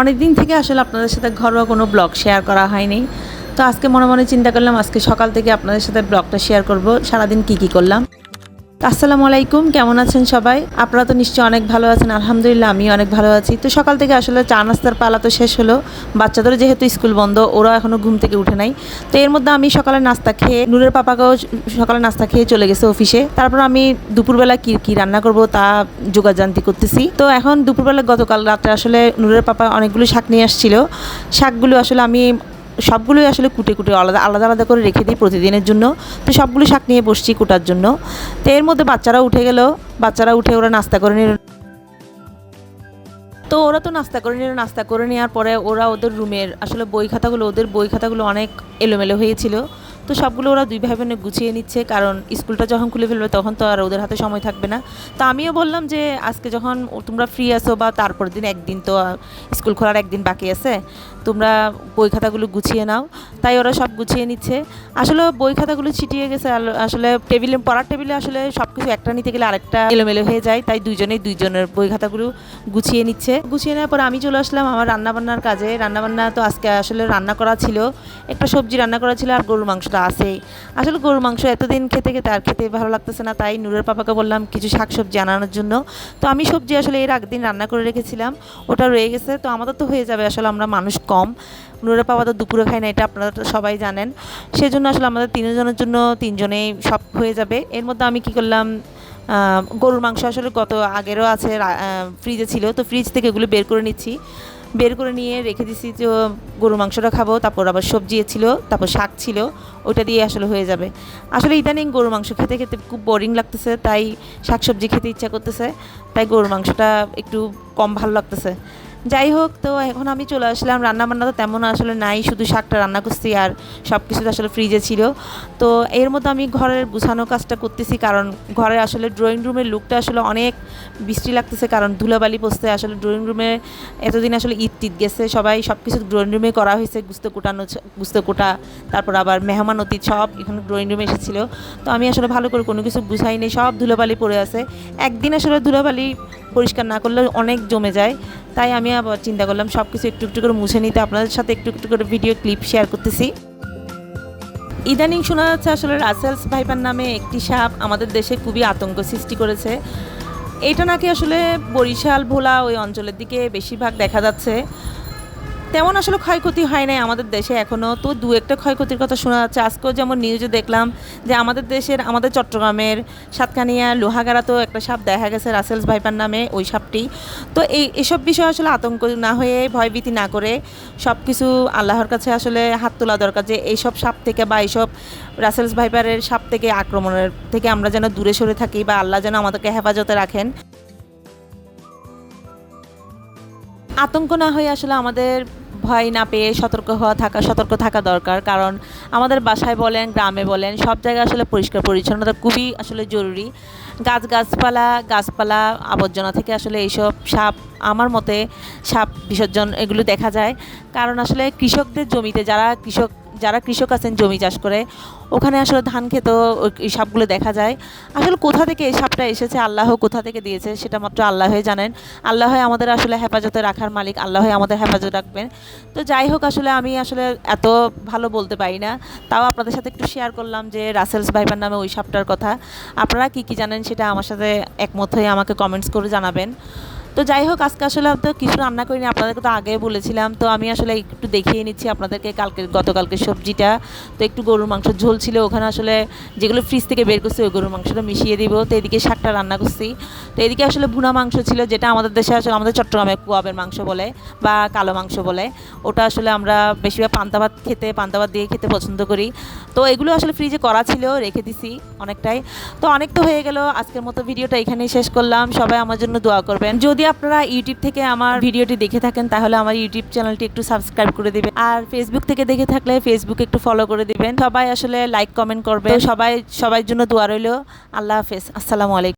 অনেক দিন থেকে আসলে আপনাদের সাথে ঘরোয়া কোনো ব্লগ শেয়ার করা হয়নি। তো আজকে মনে মনে চিন্তা করলাম, আজকে সকাল থেকে আপনাদের সাথে ব্লগটা শেয়ার করব। সারাদিন কি কি করলাম? আসসালামু আলাইকুম, কেমন আছেন সবাই? আপনারা তো নিশ্চয়ই অনেক ভালো আছেন, আলহামদুলিল্লাহ আমি অনেক ভালো আছি। তো সকাল থেকে আসলে চা নাস্তার পালা তো শেষ হলো। বাচ্চাদের যেহেতু স্কুল বন্ধ, ওরা এখনও ঘুম থেকে উঠে নাই। তো এর মধ্যে আমি সকালে নাস্তা খেয়ে, নূরের পাপাকেও সকালে নাস্তা খেয়ে চলে গেছে অফিসে। তারপর আমি দুপুরবেলা কি কি রান্না করব তা যোগাযান্তি করতেছি। তো এখন দুপুরবেলা গতকাল রাতে আসলে নূরের পাপা অনেকগুলো শাক নিয়ে আসছিল। শাকগুলো আসলে আমি সবগুলোই আসলে কুটে কুটে আলাদা আলাদা আলাদা করে রেখে দিই প্রতিদিনের জন্য। তো সবগুলো শাক নিয়ে বসছি কুটার জন্য। তো এর মধ্যে বাচ্চারা উঠে গেল। বাচ্চারা উঠে ওরা নাস্তা করে নিল। তো ওরা তো নাস্তা করে নিল, নাস্তা করে নেওয়ার পরে ওরা ওদের রুমের আসলে বই খাতাগুলো, ওদের বই খাতাগুলো অনেক এলোমেলো হয়েছিল। তো সবগুলো ওরা দুই ভাই বোনে গুছিয়ে নিচ্ছে, কারণ স্কুলটা যখন খুলে ফেলবে তখন তো আর ওদের হাতে সময় থাকবে না। তো আমিও বললাম যে, আজকে যখন তোমরা ফ্রি আছো বা তারপর দিন একদিন তো স্কুল খোলার একদিন বাকি আছে, তোমরা বই খাতাগুলো গুছিয়ে নাও। তাই ওরা সব গুছিয়ে নিচ্ছে। আসলে বই খাতাগুলো ছিটিয়ে গেছে আসলে টেবিলে, পড়ার টেবিলে আসলে সব কিছু একটা নিতে গেলে আরেকটা এলোমেলো হয়ে যায়, তাই দুইজনেই দুইজনের বই খাতাগুলো গুছিয়ে নিচ্ছে। গুছিয়ে নেওয়ার পর আমি চলে আসলাম আমার রান্নাবান্নার কাজে। রান্নাবান্না তো আজকে আসলে রান্না করা ছিল, একটা সবজি রান্না করা ছিল আর গরুর মাংসটা আছেই। আসলে গরুর মাংস এতদিন খেতে খেতে আর খেতে ভালো লাগতেছে না, তাই নূরের পাপাকে বললাম কিছু শাক সবজি আনানোর জন্য। তো আমি সবজি আসলে এর আগদিন রান্না করে রেখেছিলাম, ওটা রয়ে গেছে। তো আমাদের তো হয়ে যাবে, আসলে আমরা মানুষ কম। নূরের পাপা তো দুপুরে খায় না, এটা আপনারা তো সবাই জানেন। সেজন্য আসলে আমাদের তিনজনের জন্য তিনজনেই সব হয়ে যাবে। এর মধ্যে আমি কি করলাম গরুর মাংস আসলে গত আগেরও আছে ফ্রিজে ছিল। তো ফ্রিজ থেকে এগুলো বের করে নিচ্ছি। বের করে নিয়ে রেখে দিছি যে, গরুর মাংসটা খাব, তারপর আবার সবজি ছিল, তারপর শাক ছিল ওটা দিয়ে আসলে হয়ে যাবে। আসলে ইদানিং গরুর মাংস খেতে খেতে খুব বোরিং লাগতেছে, তাই শাক সবজি খেতে ইচ্ছা করতেছে, তাই গরুর মাংসটা একটু কম ভালো লাগতেছে। যাই হোক তো এখন আমি চলে আসলাম। রান্না বান্না তো তেমন আসলে নাই, শুধু শাকটা রান্না করছি আর সব কিছু আসলে ফ্রিজে ছিল। তো এর মধ্যে আমি ঘরের গুছানো কাজটা করতেছি কারণ ঘরে আসলে ড্রয়িং রুমের লুকটা আসলে অনেক বৃষ্টি লাগতেছে কারণ ধুলাবালি পড়ছে। আসলে ড্রয়িং রুমে এতদিন আসলে ঈদ টিদ গেছে, সবাই সব কিছু ড্রয়িং রুমে করা হয়েছে, গুস্ত কোটানো গুস্ত কোটা, তারপর আবার মেহমান অতীত সব এখানে ড্রয়িং রুমে এসেছিল। তো আমি আসলে ভালো করে কোনো কিছু বুঝাইনি সব ধুলাবালি পড়ে আছে। একদিন আসলে ধুলাবালি পরিষ্কার না করলে অনেক জমে যায়। তাই আমি আবার চিন্তা করলাম সব কিছু একটু একটু করে মুছে নিতে। আপনাদের সাথে একটু একটু করে ভিডিও ক্লিপ শেয়ার করতেছি। ইদানিং শোনা যাচ্ছে আসলে রাসেলস ভাইপার নামে একটি সাপ আমাদের দেশে খুবই আতঙ্ক সৃষ্টি করেছে। এটা নাকি আসলে বরিশাল, ভোলা ওই অঞ্চলের দিকে বেশিরভাগ দেখা যাচ্ছে। তেমন আসলে ক্ষয়ক্ষতি হয় নাই আমাদের দেশে এখনও তো দু একটা ক্ষয়ক্ষতির কথা শোনা যাচ্ছে। আজকেও যেমন নিউজে দেখলাম যে আমাদের দেশের, আমাদের চট্টগ্রামের সাতকানিয়া লোহাগাড়া তো একটা সাপ দেখা গেছে, রাসেলস ভাইপার নামে ওই সাপটি। তো এই, এসব বিষয়ে আসলে আতঙ্ক না হয়ে, ভয়ভীতি না করে সব কিছু আল্লাহর কাছে আসলে হাত তোলা দরকার যে এইসব সাপ থেকে বা এইসব রাসেলস ভাইপারের সাপ থেকে আক্রমণের থেকে আমরা যেন দূরে সরে থাকি বা আল্লাহ যেন আমাদেরকে হেফাজতে রাখেন। আতঙ্ক না হয়ে আসলে আমাদের ভয় না পেয়ে সতর্ক হওয়া থাকা, সতর্ক থাকা দরকার। কারণ আমাদের বাসায় বলেন, গ্রামে বলেন, সব জায়গায় আসলে পরিষ্কার পরিচ্ছন্নতা খুবই আসলে জরুরি। গাছ গাছপালা গাছপালা, আবর্জনা থেকে আসলে এইসব সাপ, আমার মতে সাপ, বিসর্জন এগুলো দেখা যায়। কারণ আসলে কৃষকদের জমিতে, যারা কৃষক যারা কৃষক আছেন, জমি চাষ করে, ওখানে আসলে ধান খেতেও ওই- সাপগুলো দেখা যায়। আসলে কোথা থেকে এই সাপটা এসেছে, আল্লাহ কোথা থেকে দিয়েছে, সেটা মাত্র আল্লাহই জানেন। আল্লাহ আমাদের আসলে হেফাজতে রাখার মালিক আল্লাহ আমাদের হেফাজত রাখবেন। তো যাই হোক, আসলে আমি আসলে এত ভালো বলতে পারি না। তাও আপনাদের সাথে একটু শেয়ার করলাম যে রাসেলস ভাইবার নামে ওই সাপটার কথা। আপনারা কি কি জানেন সেটা আমার সাথে একমত হয়ে আমাকে কমেন্টস করে জানাবেন। তো যাই হোক আজকে আসলে তো কিছু রান্না করিনি, আপনাদেরকে তো আগে বলেছিলাম। তো আমি আসলে একটু দেখিয়ে নিচ্ছি আপনাদেরকে কালকে গতকালকে সবজিটা। তো একটু গরুর মাংস ঝোল ছিল, ওখানে আসলে যেগুলো ফ্রিজ থেকে বের করছি, ওই গরুর মাংসটা মিশিয়ে দিব। তো এদিকে শাকটা রান্না করছি। তো এদিকে আসলে ভুনা মাংস ছিল, যেটা আমাদের দেশে আসলে, আমাদের চট্টগ্রামে কুয়াবের মাংস বলে বা কালো মাংস বলে। ওটা আসলে আমরা বেশিরভাগ পান্তা ভাত খেতে, পান্তা ভাত দিয়ে খেতে পছন্দ করি। তো এগুলো আসলে ফ্রিজে করা ছিল, রেখে দিছি অনেকটাই। তো অনেক তো হয়ে গেল, আজকের মতো ভিডিওটা এখানেই শেষ করলাম। সবাই আমার জন্য দোয়া করবেন। যদি আপনারা ইউটিউব থেকে আমার ভিডিওটি দেখে থাকেন, তাহলে আমার ইউটিউব চ্যানেলটি একটু সাবস্ক্রাইব করে দেবেন। আর ফেসবুক থেকে দেখে থাকলে ফেসবুক একটু ফলো করে দেবেন। সবাই আসলে লাইক কমেন্ট করবে সবাই সবাই সবার জন্য দোয়া রইল। আল্লাহ হাফেজ। আসসালামু আলাইকুম।